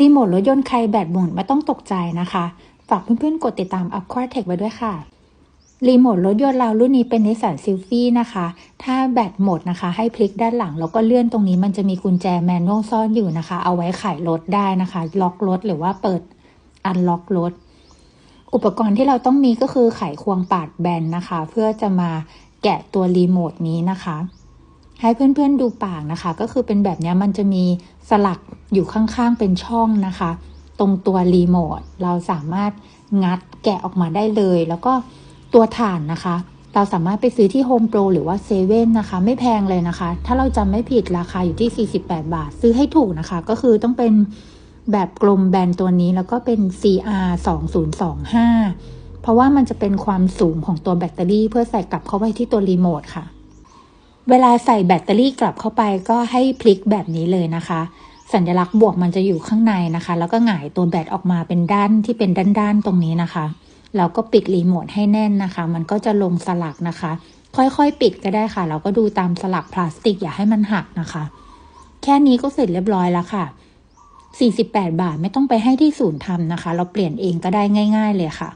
รีโมทรถยนต์ใครแบตหมดไม่ต้องตกใจนะคะ ฝากเพื่อนๆ กดติดตาม Aquatech ไว้ด้วยค่ะรีโมทรถยนต์เรารุ่นนี้เป็นนิสสันซิลฟี่นะคะ ถ้าแบตหมดนะคะ ให้พลิกด้านหลัง แล้วก็เลื่อนตรงนี้มันจะมีกุญแจแมนนวลซ่อนอยู่นะคะ เอาไว้ไขรถได้นะคะ ล็อกรถหรือว่าเปิดอันล็อกรถ อุปกรณ์ที่เราต้องมีก็คือไขควงปาดแบนนะคะ เพื่อจะมาแกะตัวรีโมทนี้นะคะ ให้เพื่อนๆดูปากนะคะ ก็คือเป็นแบบนี้มันจะมีสลักอยู่ข้างๆเป็นช่องนะคะ ตรงตัวรีโมทเราสามารถงัดแกะออกมาได้เลย แล้วก็ตัวถ่านนะคะ เราสามารถไปซื้อที่โฮมโปรหรือว่าเซเว่นนะคะ ไม่แพงเลยนะคะ ถ้าเราจำไม่ผิดราคาอยู่ที่ 48 บาท ซื้อให้ถูกนะคะ ก็คือต้องเป็นแบบกลมแบนตัวนี้แล้วก็เป็น CR 2025เพราะว่ามันจะเป็นความสูงของตัวแบตเตอรี่เพื่อใส่กลับเข้าไปที่ตัวรีโมทค่ะ เวลาใส่แบตเตอรี่กลับเข้าไปก็ให้พลิกแบบนี้เลยนะคะ สัญลักษณ์บวกมันจะอยู่ข้างในนะคะ แล้วก็หงายตัวแบตออกมาเป็นด้านที่เป็นด้านๆตรงนี้นะคะแล้วก็ปิดรีโมทให้แน่นนะคะ มันก็จะลงสลักนะคะ ค่อยๆ ปิดก็ได้ค่ะ เราก็ดูตามสลักพลาสติกอย่าให้มันหักนะคะ แค่นี้ก็เสร็จเรียบร้อยแล้วค่ะ 48 บาทไม่ต้องไปให้ที่ศูนย์ทำนะคะ เราเปลี่ยนเองก็ได้ง่าย ๆ เลยค่ะ